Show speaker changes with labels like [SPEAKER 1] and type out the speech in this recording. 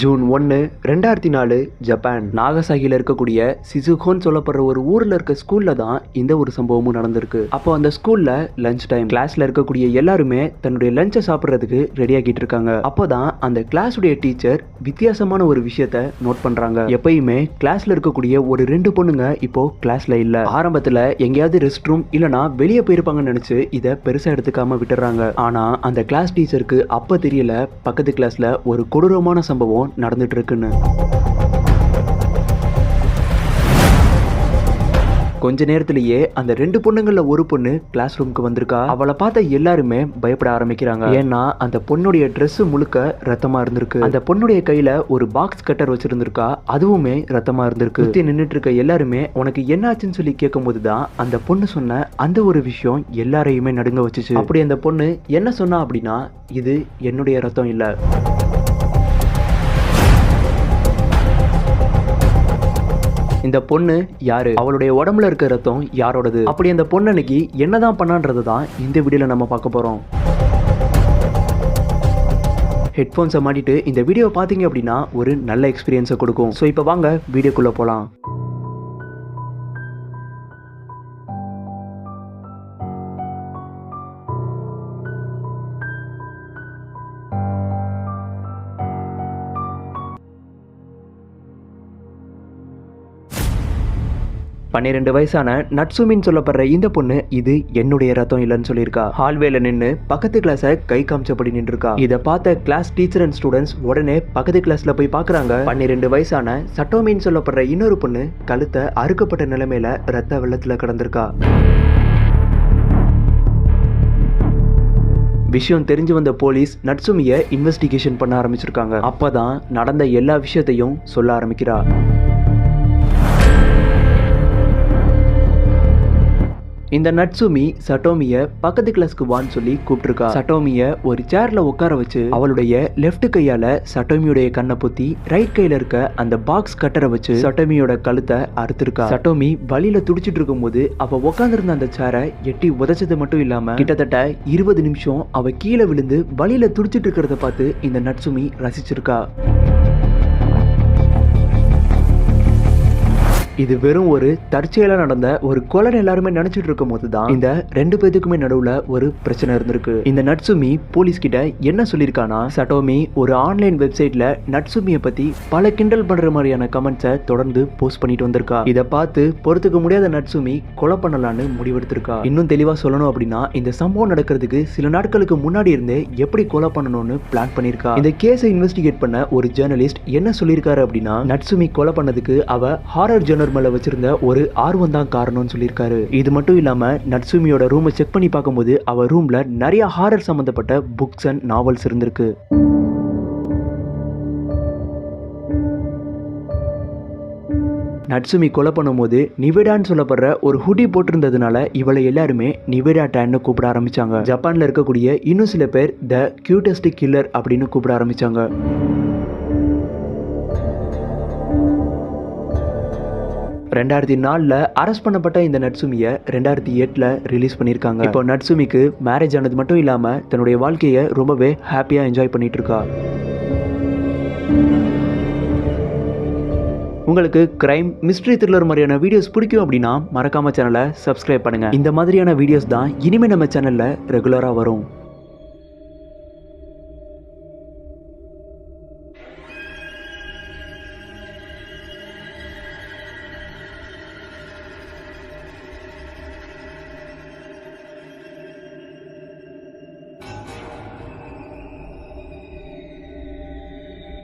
[SPEAKER 1] June ஒன்று ரெண்டாயிரத்தி நாலு ஜப்பான். நாகசாகியில் இருக்கக்கூடிய சிசுகோன்னு சொல்லப்படுற ஒரு ஊரில் இருக்க ஸ்கூலில் தான் இந்த ஒரு சம்பவமும் நடந்திருக்கு. அப்போ அந்த ஸ்கூலில் லஞ்ச் டைம் கிளாஸில் இருக்கக்கூடிய எல்லாருமே தன்னுடைய லஞ்சை சாப்பிட்றதுக்கு ரெடி ஆகிட்டு இருக்காங்க. அப்போ தான் அந்த கிளாஸுடைய டீச்சர் வித்தியாசமான ஒரு விஷயத்த நோட் பண்ணுறாங்க எப்பயுமே கிளாஸில் இருக்கக்கூடிய ஒரு ரெண்டு பொண்ணுங்க இப்போ கிளாஸில் இல்லை. ஆரம்பத்தில் எங்கேயாவது ரெஸ்ட் ரூம் இல்லைனா வெளியே போயிருப்பாங்கன்னு நினச்சி இதை பெருசாக எடுத்துக்காம விட்டுறாங்க. ஆனால் அந்த கிளாஸ் டீச்சருக்கு அப்போ தெரியல பக்கத்து கிளாஸில் ஒரு கொடூரமான சம்பவம் நடந்துட்டு இருக்குன்னு கொஞ்ச நேரத்திலேயே அந்த ரெண்டு பொண்ணுங்கள்ல ஒரு பொண்ணு கிளாஸ் ரூமுக்கு வந்திருக்கா. அவளை பார்த்த எல்லாருமே பயப்பட ஆரம்பிக்கிறாங்க. ஏன்னா அந்த பொண்ணுடைய ட்ரெஸ் முழுக்க ரத்தமா இருந்திருக்கு. அந்த பொண்ணுடைய கையில ஒரு பாக்ஸ் கட்டர் வச்சிருந்திருக்கா. அதுவுமே ரத்தமா இருந்திருக்கு. சுத்தி நின்னுட்டு இருக்க எல்லாருமே உனக்கு என்னாச்சுன்னு சொல்லி கேட்கும் தான் அந்த பொண்ணு சொன்ன அந்த ஒரு விஷயம் எல்லாரையுமே நடுங்க வச்சுச்சு. அப்படி அந்த பொண்ணு என்ன சொன்னா அப்படின்னா இது என்னுடைய ரத்தம் இல்லை. இந்த பொண்ணு யாரு? அவளுடைய உடம்புல இருக்க ரத்தம் யாரோடது? அப்படி அந்த பொண்ணு அன்னைக்கு என்னதான் பண்ணான்றது தான் இந்த வீடியோல நம்ம பார்க்க போறோம். ஹெட்ஃபோன்ஸை மாட்டிட்டு இந்த வீடியோ பார்த்தீங்க அப்படின்னா ஒரு நல்ல எக்ஸ்பீரியன்ஸை கொடுக்கும். ஸோ இப்போ வாங்க வீடியோக்குள்ளே போகலாம் பன்னிரெண்டு வயசான நட்சுமின் சொல்லப்படுற இந்த பொண்ணு இது என்னுடைய ரத்தம் இல்லைன்னு சொல்லியிருக்கா. ஹால்வேல நின்று பக்கத்து கிளாஸை கை காமிச்சபடி நின்றுருக்கா. இதை பார்த்த கிளாஸ் டீச்சர் அண்ட் ஸ்டூடெண்ட்ஸ் உடனே பக்கத்து கிளாஸ்ல போய் பாக்குறாங்க பன்னிரெண்டு வயசான சட்டோமின்னு சொல்லப்படுற இன்னொரு பொண்ணு கழுத்தை அறுக்கப்பட்ட நிலைமையில ரத்த வெள்ளத்துல கிடந்திருக்கா. விஷயம் தெரிஞ்சு வந்த போலீஸ் நட்சுமிய இன்வெஸ்டிகேஷன் பண்ண ஆரம்பிச்சிருக்காங்க. அப்பதான் நடந்த எல்லா விஷயத்தையும் சொல்ல ஆரம்பிக்கிறா. இந்த நட்சுமி சட்டோமிய பக்கத்து கிளாஸ்க்கு வான்னு சொல்லி கூப்பிட்டுருக்கா. சட்டோமிய ஒரு சேர்ல உட்கார வச்சு அவளுடைய லெஃப்ட் கையால சட்டோமியுடைய கண்ணை பொத்தி ரைட் கையில இருக்க அந்த பாக்ஸ் கட்டரை வச்சு சட்டோமியோட கழுத்தை அறுத்திருக்கா. சட்டோமி வழியில துடிச்சிட்டு இருக்கும்போது அவ உட்காந்துருந்த அந்த சேரை எட்டி உதைச்சது மட்டும் இல்லாம கிட்டத்தட்ட இருபது நிமிஷம் அவ கீழே விழுந்து வழியில துடிச்சிட்டு இருக்கிறத பார்த்து இந்த நட்சுமி ரசிச்சிருக்கா. இது வெறும் ஒரு தற்செயலா நடந்த ஒரு கொலை எல்லாருமே நினைச்சிட்டு இருக்கும் போது தான் இந்த ரெண்டு பேத்துக்குமே நடுவுல ஒரு பிரச்சனை இருந்திருக்கு. இந்த நட்சுமி போலீஸ் கிட்ட என்ன சொல்லியிருக்கானா சட்டோமி ஒரு ஆன்லைன் வெப்சைட்ல நட்சுமியை பத்தி பல கிண்டல் பண்ற மாதிரியான கமெண்ட்ஸை தொடர்ந்து போஸ்ட் பண்ணிட்டு வந்திருக்கா. இதை பார்த்து பொறுத்துக்க முடியாத நட்சுமி கொலை பண்ணலான்னு முடிவெடுத்திருக்கா. இன்னும் தெளிவா சொல்லணும் அப்படின்னா இந்த சம்பவம் நடக்கிறதுக்கு சில நாட்களுக்கு முன்னாடி இருந்தே எப்படி கொலை பண்ணணும்னு பிளான் பண்ணியிருக்கா. இந்த கேஸை இன்வெஸ்டிகேட் பண்ண ஒரு ஜேர்னலிஸ்ட் என்ன சொல்லியிருக்காரு அப்படின்னா நட்சுமி கொலை பண்ணதுக்கு அவ ஹாரர் ஜேர்னல் மேல வச்சிருந்த ஒரு ஆர்வம் தான் காரணம்னு சொல்லியிருக்காரு. இது மட்டும் இல்லாம நட்சுமியோட ரூமை செக் பண்ணி பார்க்கும்போது அவ ரூம்ல நிறைய ஹாரர் சம்பந்தப்பட்ட புக்ஸ் அண்ட் நாவல்ஸ் இருந்திருக்கு. நட்சுமி கொலை பண்ணும்போது நிவேடான்னு சொல்லப்படுற ஒரு ஹுடி போட்டிருந்ததுனால இவளை எல்லாருமே நிவேடா டேன்னு கூப்பிட ஆரம்பிச்சாங்க. ஜப்பான்ல இருக்கக்கூடிய இன்னும் சில பேர் த கியூட்டஸ்ட் கில்லர் அப்படின்னு கூப்பிட ஆரம்பிச்சாங்க. ரெண்டாயிரத்தி நாலில் அரெஸ்ட் பண்ணப்பட்ட இந்த நட்சுமியை ரெண்டாயிரத்தி எட்டில் ரிலீஸ் பண்ணியிருக்காங்க. இப்போ நட்சுமிக்கு மேரேஜ் ஆனது மட்டும் இல்லாமல் தன்னுடைய வாழ்க்கையை ரொம்பவே ஹாப்பியாக என்ஜாய் பண்ணிட்டு இருக்கா. உங்களுக்கு கிரைம் மிஸ்ட்ரி த்ரில்லர் மாதிரியான வீடியோஸ் பிடிக்கும் அப்படின்னா மறக்காம சேனலை சப்ஸ்கிரைப் பண்ணுங்க. இந்த மாதிரியான வீடியோஸ் தான் இனிமே நம்ம சேனல்ல ரெகுலரா வரும்.